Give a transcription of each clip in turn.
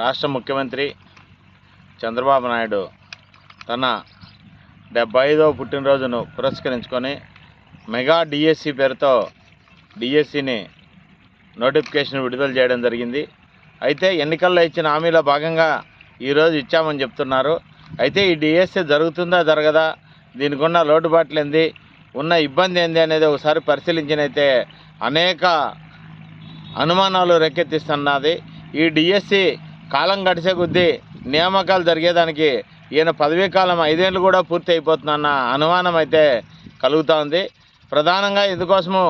రాష్ట్ర ముఖ్యమంత్రి చంద్రబాబు నాయుడు తన డెబ్బై ఐదవ పుట్టినరోజును పురస్కరించుకొని మెగా డిఎస్సి పేరుతో డిఎస్సిని నోటిఫికేషన్ విడుదల చేయడం జరిగింది. అయితే ఎన్నికల్లో ఇచ్చిన హామీలో భాగంగా ఈరోజు ఇచ్చామని చెప్తున్నారు. అయితే ఈ డిఎస్సి జరుగుతుందా జరగదా దీనికి ఉన్న లోటుబాట్లు ఏంది ఉన్న ఇబ్బంది ఏంది అనేది ఒకసారి పరిశీలించినైతే అనేక అనుమానాలు రేకెత్తిస్తున్నది. ఈ డిఎస్సి కాలం గడిచే కొద్దీ నియామకాలు జరిగేదానికి ఈయన పదవీ కాలం ఐదేళ్ళు కూడా పూర్తి అయిపోతుందన్న అనుమానం అయితే కలుగుతూ ఉంది. ప్రధానంగా ఎందుకోసము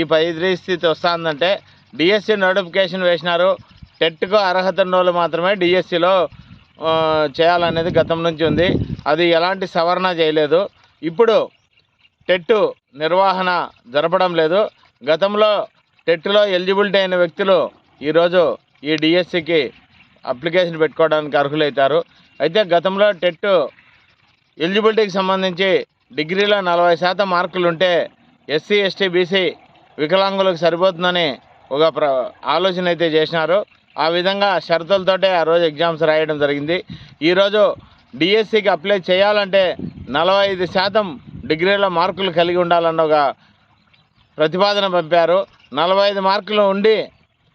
ఈ పరిస్థితి వస్తుందంటే డిఎస్సి నోటిఫికేషన్ వేసినారు. టెట్కు అర్హత ఉన్నోళ్ళు మాత్రమే డిఎస్సిలో చేయాలనేది గతం నుంచి ఉంది. అది ఎలాంటి సవరణ చేయలేదు. ఇప్పుడు టెట్టు నిర్వహణ జరపడం లేదు. గతంలో టెట్లో ఎలిజిబిలిటీ అయిన వ్యక్తులు ఈరోజు ఈ డిఎస్సికి అప్లికేషన్ పెట్టుకోవడానికి అర్హులవుతారు అయితే గతంలో టెట్ ఎలిజిబిలిటీకి సంబంధించి డిగ్రీలో నలభై శాతం మార్కులు ఉంటే ఎస్సీ ఎస్టీ బీసీ వికలాంగులకు సరిపోతుందని ఒక ప్ర ఆలోచన అయితే చేసినారు. ఆ విధంగా షరతులతోటే ఆ రోజు ఎగ్జామ్స్ రాయడం జరిగింది. ఈరోజు డిఎస్సికి అప్లై చేయాలంటే నలభై ఐదు శాతం డిగ్రీలో మార్కులు కలిగి ఉండాలన్న ఒక ప్రతిపాదన పంపారు. నలభై ఐదు మార్కులు ఉండి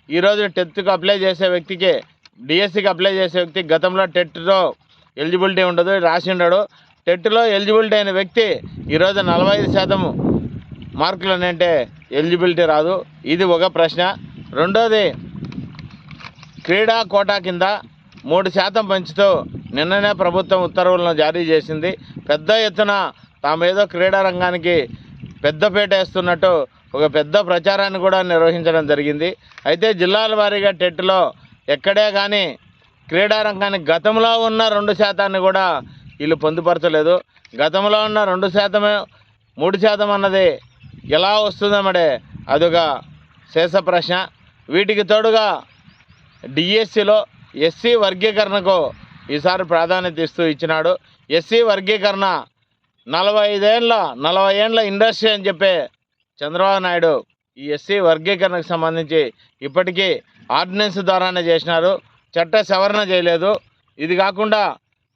ఈరోజు టెన్త్కు అప్లై చేసే వ్యక్తికి డిఎస్సికి అప్లై చేసే వ్యక్తి గతంలో టెట్లో ఎలిజిబిలిటీ ఉండదు రాసి ఉండడు. టెట్లో ఎలిజిబిలిటీ అయిన వ్యక్తి ఈరోజు నలభై ఐదు శాతం మార్కులు అంటే ఎలిజిబిలిటీ రాదు. ఇది ఒక ప్రశ్న. రెండోది క్రీడా కోటా కింద మూడు శాతం పెంచుతూ నిన్ననే ప్రభుత్వం ఉత్తర్వులను జారీ చేసింది. పెద్ద ఎత్తున తామేదో క్రీడా రంగానికి పెద్దపేట వేస్తున్నట్టు ఒక పెద్ద ప్రచారాన్ని కూడా నిర్వహించడం జరిగింది. అయితే జిల్లాల వారీగా టెట్లో ఎక్కడే కానీ క్రీడారంగాన్ని గతంలో ఉన్న రెండు శాతాన్ని కూడా వీళ్ళు పొందుపరచలేదు. గతంలో ఉన్న రెండు శాతమే మూడు శాతం అన్నది ఎలా వస్తుందమ్మడే అదొక శేష ప్రశ్న. వీటికి తోడుగా డిఎస్సిలో ఎస్సీ వర్గీకరణకు ఈసారి ప్రాధాన్యత ఇస్తూ ఇచ్చినాడు. ఎస్సీ వర్గీకరణ నలభై ఐదేళ్ళ నలభై ఏండ్ల ఇండస్ట్రీ అని చెప్పే చంద్రబాబు నాయుడు ఈ ఎస్సీ వర్గీకరణకు సంబంధించి ఇప్పటికీ ఆర్డినెన్స్ ద్వారానే చేసినారు. చట్ట సవరణ చేయలేదు. ఇది కాకుండా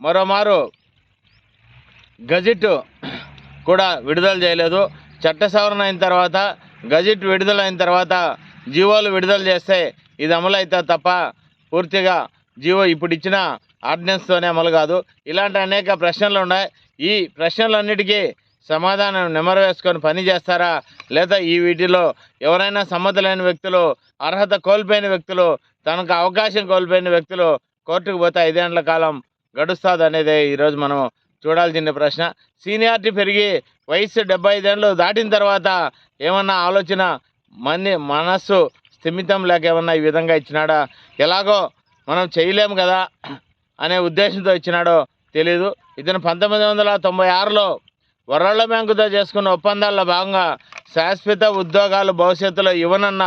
మరోమారు గజెట్ కూడా విడుదల చేయలేదు. చట్ట సవరణ అయిన తర్వాత గజెట్ విడుదలైన తర్వాత జీవోలు విడుదల చేస్తే ఇది అమలు అవుతుంది తప్ప పూర్తిగా జీవో ఇప్పుడు ఇచ్చిన ఆర్డినెన్స్తోనే అమలు కాదు. ఇలాంటి అనేక ప్రశ్నలు ఉన్నాయి. ఈ ప్రశ్నలన్నిటికీ సమాధానం నెమరు వేసుకొని పని చేస్తారా? లేదా ఈ వీటిలో ఎవరైనా సమ్మతులైన వ్యక్తులు అర్హత కోల్పోయిన వ్యక్తులు తనకు అవకాశం కోల్పోయిన వ్యక్తులు కోర్టుకు పోతే ఐదేండ్ల కాలం గడుస్తుంది అనేది ఈరోజు మనం చూడాల్సిన ప్రశ్న. సీనియారిటీ పెరిగి వయసు డెబ్బై ఐదేళ్ళు దాటిన తర్వాత ఏమన్నా ఆలోచన మన్ని మనస్సు స్థిమితం లేక ఏమన్నా ఈ విధంగా ఇచ్చినాడా? ఎలాగో మనం చేయలేము కదా అనే ఉద్దేశంతో ఇచ్చినాడో తెలీదు. ఇతను పంతొమ్మిది వందల తొంభై ఆరులో వరల్డ్ బ్యాంకుతో చేసుకున్న ఒప్పందాల్లో భాగంగా శాశ్వత ఉద్యోగాలు భవిష్యత్తులో ఇవ్వనన్న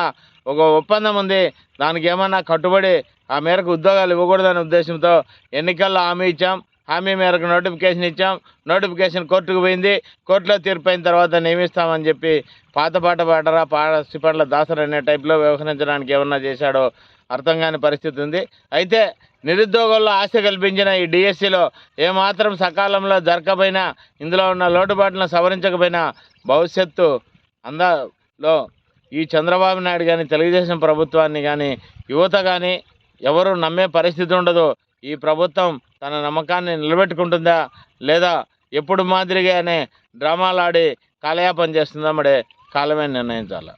ఒక ఒప్పందం ఉంది. దానికి ఏమన్నా కట్టుబడి ఆ మేరకు ఉద్యోగాలు ఇవ్వకూడదనే ఉద్దేశంతో ఎన్నికల్లో హామీ ఇచ్చాం. హామీ మేరకు నోటిఫికేషన్ ఇచ్చాం. నోటిఫికేషన్ కోర్టుకు పోయింది. కోర్టులో తీర్పు అయిన తర్వాత నియమిస్తామని చెప్పి పాత పాట పాడరా పాడ సిపట్ల దాసర్ అనే టైప్లో వ్యవహరించడానికి ఏమన్నా చేశాడో అర్థం కాని పరిస్థితి ఉంది. అయితే నిరుద్యోగుల్లో ఆశ కల్పించిన ఈ డిఎస్సిలో ఏమాత్రం సకాలంలో జరగకపోయినా ఇందులో ఉన్న లోటుపాట్లను సవరించకపోయినా భవిష్యత్తు అందలో ఈ చంద్రబాబు నాయుడు కానీ తెలుగుదేశం ప్రభుత్వాన్ని కానీ యువత కానీ ఎవరు నమ్మే పరిస్థితి ఉండదు. ఈ ప్రభుత్వం తన నమ్మకాన్ని నిలబెట్టుకుంటుందా లేదా ఎప్పుడు మాదిరిగానే డ్రామాలాడి కాలయాపన చేస్తుందా మడే కాలమే నిర్ణయించాలి.